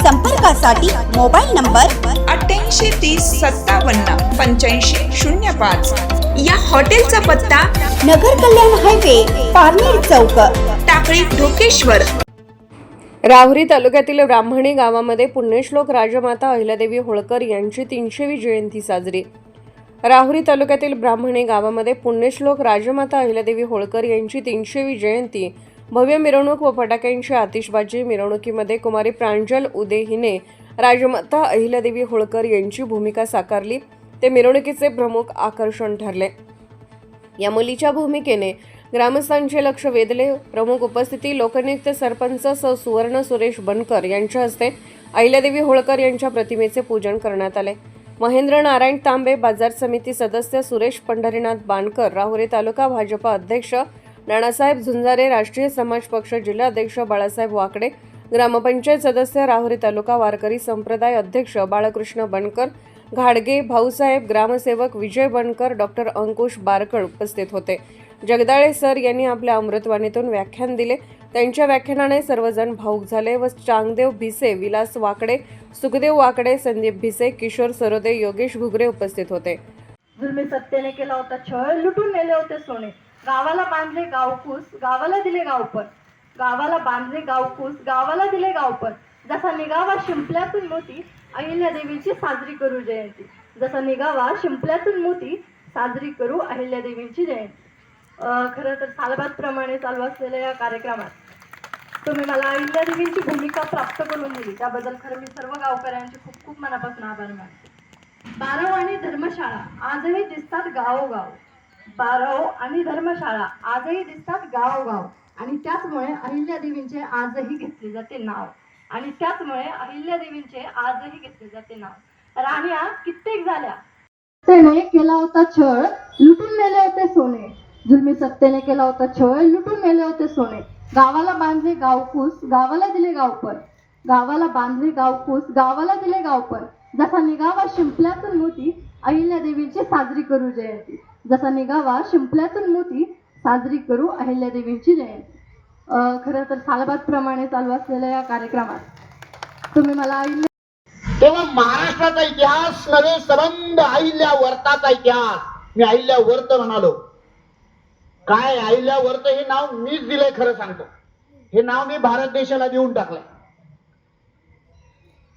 संपर्कासाठी mobile number अठ्ठ्याऐंशी तीस सत्तावन्न पंच्याऐंशी शून्य पाच. या हॉटेलचा पत्ता नगर कल्याण हायवे पारनेर चौक. टाकळी ढोकेश्वर. राहुरी तालुक्यातील ब्राह्मणी गावामध्ये पुण्यश्लोक राजमाता अहिल्यादेवी होळकर यांची तीनशेवी जयंती साजरी. राहुरी तालुक्यातील ब्राह्मणी गावामध्ये पुण्यश्लोक राजमाता अहिल्यादेवी होळकर यांची तीनशेवी जयंती भव्य मिरवणूक व फटाक्यांची आतिषबाजी मिरवणुकीमध्ये कुमारी प्रांजल उदे हिने राजमाता अहिल्यादेवी होळकर यांची भूमिका साकारली. ते मिरवणुकीचे प्रमुख आकर्षण ठरले. या मुलीच्या भूमिकेने ग्रामस्थांचे लक्ष वेधले. प्रमुख उपस्थिती लोकनियुक्त सरपंच स. सुवर्ण सुरेश बनकर यांच्या हस्ते अहिल्यादेवी होळकर यांच्या प्रतिमेचे पूजन करण्यात आले. महेंद्र नारायण तांबे बाजार समिती सदस्य सुरेश पंढरीनाथ बाणकर राहुरी तालुका भाजपा अध्यक्ष नानासाहेब झुंजारे राष्ट्रीय समाज पक्ष जिल्हाध्यक्ष बाळासाहेब वाकडे ग्रामपंचायत सदस्य राहुरी तालुका वारकरी संप्रदाय अध्यक्ष बाळकृष्ण बनकर घाडगे भाऊसाहेब ग्रामसेवक विजय बनकर डॉक्टर अंकुश बारकड उपस्थित होते. जगदाळे सर यांनी आपल्या अमृतवाणीतून व्याख्यान दिले. त्यांच्या व्याख्यानाने सर्वजण भाऊक झाले व चांगदेव भिसे विलास वाकडे सुखदेव वाकडे संदीप भिसे किशोर सरोदे योगेश घुगरे उपस्थित होते. जुलमी सत्तेने केला होता छळ लुटून नेले होते सोने. गावाला बांधले गावकूस गावाला दिले गावपर गावाला बांधले गावकूस गावाला दिले गावपर जसा निघावा शिंपल्यातून मोती अहिल्यादेवींची साजरी करू जयंती. जसा निघावा शिंपल्यातून मोती साजरी करू अहिल्यादेवींची जयंती. खरं तर सालबादप्रमाणे चालू असलेल्या या कार्यक्रमात तुम्ही मला अहिल्यादेवींची भूमिका प्राप्त करून दिली. त्याबद्दल खरं मी सर्व गावकऱ्यांचे खूप खूप मनापासून आभार मानते. बारावाणी धर्मशाळा आजही दिसतात गावोगाव. बारव आणि धर्मशाळा आजही दिसतात गावोगाव. आणि त्याचमुळे अहिल्यादेवींचे आजही घेतले जाते नाव. आणि त्याचमुळे अहिल्यादेवींचे आजही घेतले जाते नाव. राण्या कित्येक झाल्या? सत्तेने केला होता छळ लुटून नेले होते सोने. जुलमी सत्तेने केला होता छळ लुटून नेले होते सोने. गावाला बांधले गावकूस गावाला दिले गावपर गावाला बांधले गावकूस गावाला दिले गावपर जसा निघावा शिंपल्यातून मोती अहिल्यादेवींची साजरी करू जयंती. जसा निघावा शिंपल्यातून मोती साजरी करू अहिल्यादेवींची जयंती. खरं तर सालबादप्रमाणे चालू असलेल्या या कार्यक्रमात तुम्ही मला अहिल्या तेव्हा महाराष्ट्राचा इतिहास नव्हे संबंध अहिल्या वर्ताचा इतिहास. मी अहिल्या वर्त म्हणालो. काय अहिल्या वर्त हे नाव मीच दिलंय खरं सांगतो. हे नाव मी भारत देशाला देऊन टाकलंय.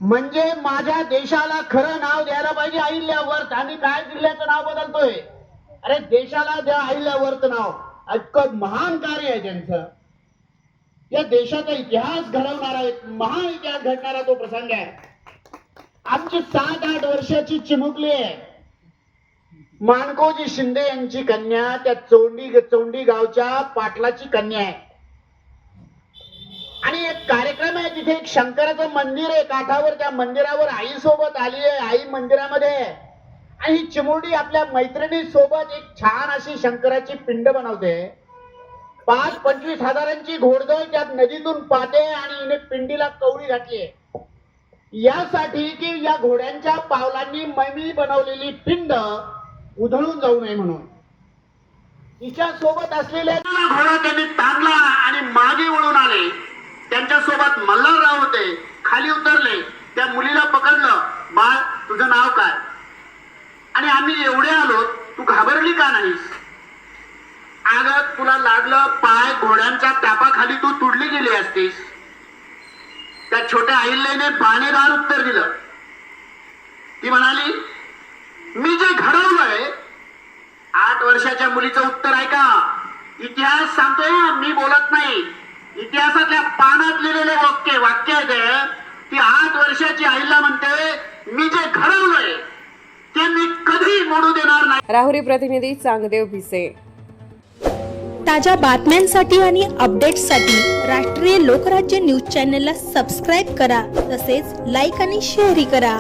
म्हणजे माझ्या देशाला खरं नाव द्यायला पाहिजे अहिल्या वर्त. आणि काय जिल्ह्याचं नाव बदलतोय? अरे देशाला द्या आईला वरत नाव. इतकं महान कार्य आहे त्यांचं. या देशाचा इतिहास घडवणारा एक महान इतिहास घडणारा तो प्रसंग आहे. आमची सात आठ वर्षाची चिमुकली आहे. माणकोजी शिंदे यांची कन्या त्या चोंडी चोंडी गावच्या पाटलाची कन्या आहे. आणि एक कार्यक्रम आहे तिथे एक शंकराचं मंदिर आहे. काठावर त्या मंदिरावर आई सोबत आली आहे. आई मंदिरामध्ये आहे. आणि ही चिमुरडी आपल्या मैत्रिणी सोबत एक छान अशी शंकराची पिंड बनवते. पाच पंचवीस हजारांची घोडदळ त्यात नदीतून पाहते आणि हिने पिंडीला कवडी घातली यासाठी की या घोड्यांच्या पावलांनी मैमी बनवलेली पिंड उधळून जाऊ नये म्हणून. तिच्या सोबत असलेल्या घोडा त्यांनी ताणला आणि मागे वळून आले त्यांच्यासोबत मल्हारराव होते. खाली उतरले त्या मुलीला पकडलं बाळ तुझं नाव काय? आणि आम्ही एवढे आलो तू घाबरली का नाहीस? आग तुला लागलं पाय घोड्यांच्या तापाखाली तू तुडली गेली असतीस. त्या छोट्या अहिल्याने बाणेदार उत्तर दिलं. ती म्हणाली मी जे घडवलंय आठ वर्षाच्या मुलीचं उत्तर आहे का इतिहास सांगतोय मी बोलत नाही. इतिहासातल्या पानात लिहिलेले वाक्य वाक्य आहे ते. ती आठ वर्षाची आईला म्हणते मी जे घडवलंय ते मी कधी मोडू देणार नाही. राहुरी प्रतिनिधी चांगदेव भिसे. ताज्या बातम्यांसाठी आणि अपडेट्ससाठी राष्ट्रीय लोकराज्य न्यूज चॅनलला सबस्क्राईब करा तसेच लाईक आणि शेअरही करा.